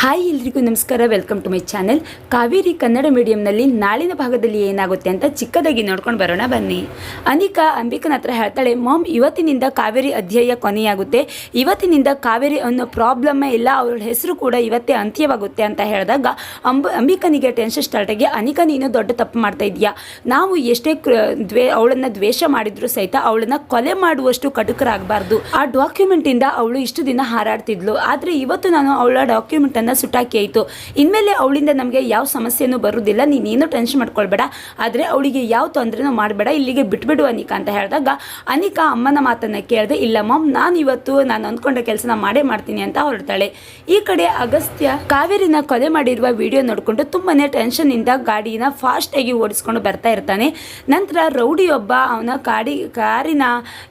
Hi ಎಲ್ರಿಗೂ ನಮಸ್ಕಾರ. Welcome to my channel Kaveri Kannada ಮೀಡಿಯಂನಲ್ಲಿ ನಾಳಿನ ಭಾಗದಲ್ಲಿ ಏನಾಗುತ್ತೆ ಅಂತ ಚಿಕ್ಕದಾಗಿ ನೋಡ್ಕೊಂಡು ಬರೋಣ ಬನ್ನಿ. ಅನಿಕಾ ಅಂಬಿಕನ ಹತ್ರ ಹೇಳ್ತಾಳೆ, ಮಾಮ್, ಇವತ್ತಿನಿಂದ ಕಾವೇರಿ ಅಧ್ಯಾಯ ಕೊನೆಯಾಗುತ್ತೆ. ಇವತ್ತಿನಿಂದ ಕಾವೇರಿ ಅನ್ನೋ ಪ್ರಾಬ್ಲಮ್ಮೇ ಇಲ್ಲ, ಅವಳ ಹೆಸರು ಕೂಡ ಇವತ್ತೇ ಅಂತ್ಯವಾಗುತ್ತೆ ಅಂತ ಹೇಳಿದಾಗ ಅಂಬ, ಅಂಬಿಕನಿಗೆ ಟೆನ್ಷನ್ ಸ್ಟಾರ್ಟ್ ಆಗಿ, ಅನಿಕಾ, ನೀನು ದೊಡ್ಡ ತಪ್ಪು ಮಾಡ್ತಾ ಇದೆಯಾ ನಾವು ಎಷ್ಟೇ ದ್ವೇ, ಅವಳನ್ನು ದ್ವೇಷ ಮಾಡಿದ್ರು ಸಹಿತ ಅವಳನ್ನ ಕೊಲೆ ಮಾಡುವಷ್ಟು ಕಟುಕರಾಗಬಾರ್ದು. ಆ ಡಾಕ್ಯುಮೆಂಟ್ ಇಂದ ಅವಳು ಇಷ್ಟು ದಿನ ಹಾರಾಡ್ತಿದ್ಲು. ಆದ್ರೆ ಇವತ್ತು ನಾನು ಅವಳ ಡಾಕ್ಯುಮೆಂಟ್ ಅನ್ನ ಸುಟಾಕಿ ಆಯಿತು. ಇನ್ಮೇಲೆ ಅವಳಿಂದ ನಮಗೆ ಯಾವ ಸಮಸ್ಯೆನೂ ಬರೋದಿಲ್ಲ. ನೀನೇನು ಟೆನ್ಷನ್ ಮಾಡ್ಕೊಳ್ಬೇಡ. ಆದರೆ ಅವಳಿಗೆ ಯಾವ ತೊಂದರೆನೂ ಮಾಡಬೇಡ. ಇಲ್ಲಿಗೆ ಬಿಟ್ಬಿಡು ಅನಿಕಾ ಅಂತ ಹೇಳಿದಾಗ, ಅನಿಕಾ, ಅಮ್ಮನ ಮಾತನ್ನು ಕೇಳಿದೆ, ಇಲ್ಲ ಮಮ್ ನಾನು ಇವತ್ತು ನಾನು ಅಂದ್ಕೊಂಡ ಕೆಲಸನ ಮಾಡೇ ಮಾಡ್ತೀನಿ ಅಂತ ಹೊರಡ್ತಾಳೆ. ಈ ಕಡೆ ಅಗಸ್ತ್ಯ ಕಾವೇರಿನ ಕೊಲೆ ಮಾಡಿರುವ ವಿಡಿಯೋ ನೋಡಿಕೊಂಡು ತುಂಬಾ ಟೆನ್ಷನ್ ಇಂದ ಗಾಡಿನ ಫಾಸ್ಟ್ ಆಗಿ ಓಡಿಸ್ಕೊಂಡು ಬರ್ತಾ ಇರ್ತಾನೆ. ನಂತರ ರೌಡಿ ಒಬ್ಬ ಅವನ ಕಾಡಿ, ಕಾರಿನ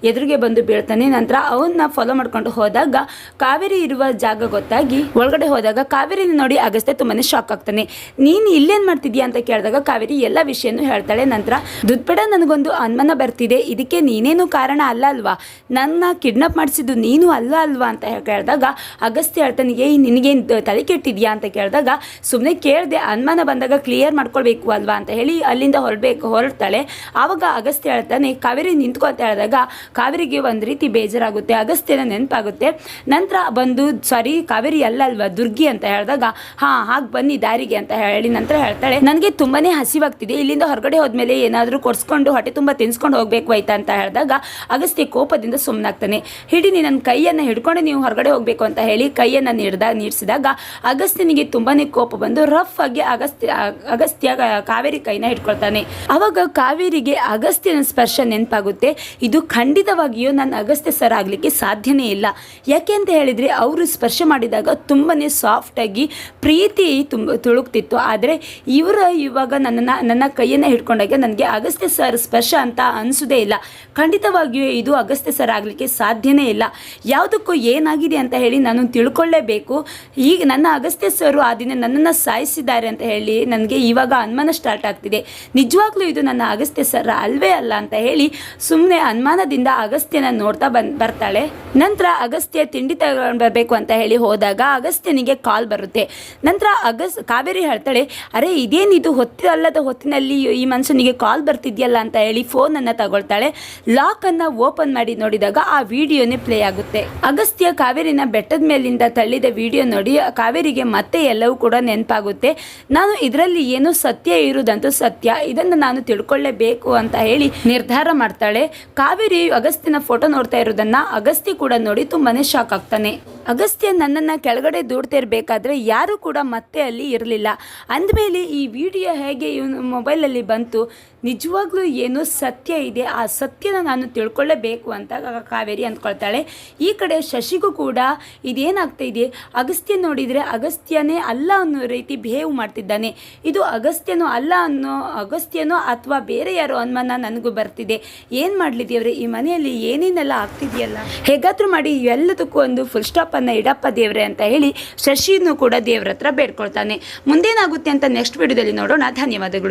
ಎದುರಿಗೆ ಬಂದು ಬೀಳ್ತಾನೆ. ನಂತರ ಅವನ್ನ ಫಾಲೋ ಮಾಡ್ಕೊಂಡು ಹೋದಾಗ, ಕಾವೇರಿ ಇರುವ ಜಾಗ ಗೊತ್ತಾಗಿ ಒಳಗಡೆ ಹೋದಾಗ ಕಾವೇರಿನ ನೋಡಿ ಅಗಸ್ತ್ಯ ತುಂಬಾನೇ ಶಾಕ್ ಆಗ್ತಾನೆ. ನೀನು ಇಲ್ಲೇನ್ ಮಾಡ್ತಿದ್ಯಾ ಅಂತ ಕೇಳಿದಾಗ ಕಾವೇರಿ ಎಲ್ಲ ವಿಷಯನೂ ಹೇಳ್ತಾಳೆ. ನಂತರ ದುಡ್ಬೇಡ ನನಗೊಂದು ಅನುಮಾನ ಬರ್ತಿದೆ. ಇದಕ್ಕೆ ನೀನೇನು ಕಾರಣ ಅಲ್ಲ ಅಲ್ವಾ? ನನ್ನ ಕಿಡ್ನಾಪ್ ಮಾಡಿಸಿದ್ದು ನೀನು ಅಲ್ಲ ಅಲ್ವಾ? ಅಂತ ಕೇಳಿದಾಗ ಅಗಸ್ತ್ಯ ಹೇಳ್ತಾನೆ ಏಯ್ ನಿನಗೇನು ತಲೆ ಕೆಟ್ಟಿದ್ಯಾ ಅಂತ ಕೇಳಿದಾಗ ಸುಮ್ಮನೆ ಕೇಳಿದೆ, ಅನುಮಾನ ಬಂದಾಗ ಕ್ಲಿಯರ್ ಮಾಡ್ಕೊಳ್ಬೇಕು ಅಲ್ವಾ ಅಂತ ಹೇಳಿ ಅಲ್ಲಿಂದ ಹೊರಬೇಕು ಹೊರಡ್ತಾಳೆ. ಆವಾಗ ಅಗಸ್ತ್ಯ ಹೇಳ್ತಾನೆ, ಕಾವೇರಿ ನಿಂತ್ಕೋ ಅಂತ ಹೇಳಿದಾಗ ಕಾವೇರಿಗೆ ಒಂದು ರೀತಿ ಬೇಜಾರಾಗುತ್ತೆ, ಅಗಸ್ತ್ಯನ ನೆನಪಾಗುತ್ತೆ. ನಂತರ ಬಂದು, ಸಾರಿ, ಕಾವೇರಿ ಅಲ್ಲ ಅಲ್ವಾ? ದುರ್ಗಿ ಅಂತ ಹೇಳಿದಾಗ, ಹಾ, ಹಾಗೆ ಬನ್ನಿ ದಾರಿಗೆ ಅಂತ ಹೇಳಿ ನಂತರ ಹೇಳ್ತಾಳೆ, ನನಗೆ ತುಂಬಾ ಹಸಿವಾಗ್ತಿದೆ, ಇಲ್ಲಿಂದ ಹೊರಗಡೆ ಹೋದ್ಮೇಲೆ ಏನಾದರೂ ಕೊಡಿಸ್ಕೊಂಡು ಹೊಟ್ಟೆ ತುಂಬ ತಿನ್ಸ್ಕೊಂಡು ಹೋಗ್ಬೇಕು ಆಯ್ತಾ? ಅಂತ ಹೇಳಿದಾಗ, ಅಗಸ್ತ್ಯ ಕೋಪದಿಂದ ಸುಮ್ಮನಾಗ್ತಾನೆ ಹಿಡಿನಿ ನನ್ನ ಕೈಯನ್ನು ಹಿಡ್ಕೊಂಡು ನೀವು ಹೊರಗಡೆ ಹೋಗಬೇಕು ಅಂತ ಹೇಳಿ ಕೈಯನ್ನು ನೀಡಿದಾಗ ನೀಡಿಸಿದಾಗ ಅಗಸ್ತ್ಯನಿಗೆ ತುಂಬಾ ಕೋಪ ಬಂದು ರಫ್ ಆಗಿ ಅಗಸ್ತ್ಯ ಅಗಸ್ತ್ಯ ಕಾವೇರಿ ಕೈನ ಹಿಡ್ಕೊಳ್ತಾನೆ. ಅವಾಗ ಕಾವೇರಿಗೆ ಅಗಸ್ತ್ಯನ ಸ್ಪರ್ಶ ನೆನಪಾಗುತ್ತೆ, ಇದು ಖಂಡಿತವಾಗಿಯೂ ನನ್ನ ಅಗಸ್ತ್ಯ ಸರ್ ಆಗಲಿಕ್ಕೆ ಸಾಧ್ಯನೇ ಇಲ್ಲ. ಯಾಕೆ ಅಂತ ಹೇಳಿದರೆ, ಅವರು ಸ್ಪರ್ಶ ಮಾಡಿದಾಗ ತುಂಬಾ ಸಾಫ್ಟ್ ಆಗಿ ಪ್ರೀತಿ ತುಂಬ ತುಳುಕ್ತಿತ್ತು. ಆದರೆ ಇವರ ಇವಾಗ ನನ್ನನ್ನು, ನನ್ನ ಕೈಯನ್ನು ಹಿಡ್ಕೊಂಡಾಗ ನನಗೆ ಅಗಸ್ತ್ಯ ಸರ್ ಸ್ಪರ್ಶ ಅಂತ ಅನಿಸೋದೇ ಇಲ್ಲ. ಖಂಡಿತವಾಗಿಯೂ ಇದು ಅಗಸ್ತ್ಯ ಸರ್ ಆಗಲಿಕ್ಕೆ ಸಾಧ್ಯನೇ ಇಲ್ಲ. ಯಾವುದಕ್ಕೂ ಏನಾಗಿದೆ ಅಂತ ಹೇಳಿ ನಾನು ತಿಳ್ಕೊಳ್ಳೇಬೇಕು. ಈಗ ನನ್ನ ಅಗಸ್ತ್ಯ ಸರ್ ಆ ದಿನ ನನ್ನನ್ನು ಸಾಯಿಸಿದ್ದಾರೆ ಅಂತ ಹೇಳಿ ನನಗೆ ಇವಾಗ ಅನುಮಾನ ಸ್ಟಾರ್ಟ್ ಆಗ್ತಿದೆ. ನಿಜವಾಗ್ಲೂ ಇದು ನನ್ನ ಅಗಸ್ತ್ಯ ಸರ್ ಅಲ್ವೇ ಅಲ್ಲ ಅಂತ ಹೇಳಿ ಸುಮ್ಮನೆ ಅನುಮಾನದಿಂದ ಅಗಸ್ತ್ಯನ ನೋಡ್ತಾ ಬರ್ತಾಳೆ. ನಂತರ ಅಗಸ್ತ್ಯ ತಿಂಡಿ ತಗೊಂಡು ಬರಬೇಕು ಅಂತ ಹೇಳಿ ಹೋದಾಗ ಅಗಸ್ತ್ಯನಿಗೆ ಕಾಲ್ ಬರುತ್ತೆ. ನಂತರ ಅಗಸ್ ಕಾವೇರಿ ಹೇಳ್ತಾಳೆ, ಅರೆ ಇದೇನಿದು ಹೊತ್ತಲ್ಲದ ಹೊತ್ತಿನಲ್ಲಿ ಈ ಮನುಷ್ಯನಿಗೆ ಕಾಲ್ ಬರ್ತಿದ್ಯಲ್ಲ ಅಂತ ಹೇಳಿ ಫೋನನ್ನು ತಗೊಳ್ತಾಳೆ. ಲಾಕನ್ನು ಓಪನ್ ಮಾಡಿ ನೋಡಿದಾಗ ಆ ವಿಡಿಯೋನೇ ಪ್ಲೇ ಆಗುತ್ತೆ. ಅಗಸ್ತ್ಯ ಕಾವೇರಿನ ಬೆಟ್ಟದ ಮೇಲಿಂದ ತಳ್ಳಿದ ವಿಡಿಯೋ ನೋಡಿ, ಕಾವೇರಿಗೆ ಮತ್ತೆ ಎಲ್ಲವೂ ಕೂಡ ನೆನಪಾಗುತ್ತೆ. ನಾನು ಇದರಲ್ಲಿ ಏನು ಸತ್ಯ ಇರುವುದಂತೂ ಸತ್ಯ. ಇದನ್ನು ನಾನು ತಿಳ್ಕೊಳ್ಳೇಬೇಕು ಅಂತ ಹೇಳಿ ನಿರ್ಧಾರ ಮಾಡ್ತಾಳೆ. ಕಾವೇರಿ ಅಗಸ್ತ್ಯನ ಫೋಟೋ ನೋಡ್ತಾ ಇರೋದನ್ನ ಅಗಸ್ತ್ಯ ಕೂಡ ನೋಡಿ ತುಂಬಾನೇ ಶಾಕ್ ಆಗ್ತಾನೆ. ಅಗಸ್ತ್ಯ ನನ್ನನ್ನು ಕೆಳಗಡೆ ದೂಡ್ತಾ ಇರಬೇಕಾದ್ರೆ ಯಾರು ಕೂಡ ಮತ್ತೆ ಅಲ್ಲಿ ಇರಲಿಲ್ಲ. ಅಂದಮೇಲೆ ಈ ವಿಡಿಯೋ ಹೇಗೆ ಇವನು ಮೊಬೈಲಲ್ಲಿ ಬಂತು? ನಿಜವಾಗ್ಲೂ ಏನು ಸತ್ಯ ಇದೆ, ಆ ಸತ್ಯನ ನಾನು ತಿಳ್ಕೊಳ್ಳೇಬೇಕು ಅಂತ ಕಾವೇರಿ ಅಂದ್ಕೊಳ್ತಾಳೆ. ಈ ಕಡೆ ಶಶಿಗೂ ಕೂಡ ಇದೇನಾಗ್ತಾ ಇದೆ, ಅಗಸ್ತ್ಯ ನೋಡಿದರೆ ಅಗಸ್ತ್ಯನೇ ಅಲ್ಲ ಅನ್ನೋ ರೀತಿ ಬಿಹೇವ್ ಮಾಡ್ತಿದ್ದಾನೆ. ಇದು ಅಗಸ್ತ್ಯನೋ ಅಲ್ಲ ಅನ್ನೋ, ಅಗಸ್ತ್ಯನೋ ಅಥವಾ ಬೇರೆ ಯಾರೋ ಅನುಮಾನ ನನಗೂ ಬರ್ತಿದೆ. ಏನು ಮಾಡಲಿದ್ದೀವ್ರೆ ದೇವ್ರೆ, ಈ ಮನೆಯಲ್ಲಿ ಏನೇನೆಲ್ಲ ಆಗ್ತಿದೆಯಲ್ಲ? ಹೇಗಾದರೂ ಮಾಡಿ ಎಲ್ಲದಕ್ಕೂ ಒಂದು ಫುಲ್ ಸ್ಟಾಪನ್ನು ಇಡಪ್ಪ ದೇವ್ರೆ ಅಂತ ಹೇಳಿ ಶಶಿನೂ ಕೂಡ ದೇವ್ರ ಹತ್ರ ಬೇಡ್ಕೊಳ್ತಾನೆ. ಮುಂದೇನಾಗುತ್ತೆ ಅಂತ ನೆಕ್ಸ್ಟ್ ವಿಡಿಯೋದಲ್ಲಿ ನೋಡೋಣ. ಧನ್ಯವಾದಗಳು.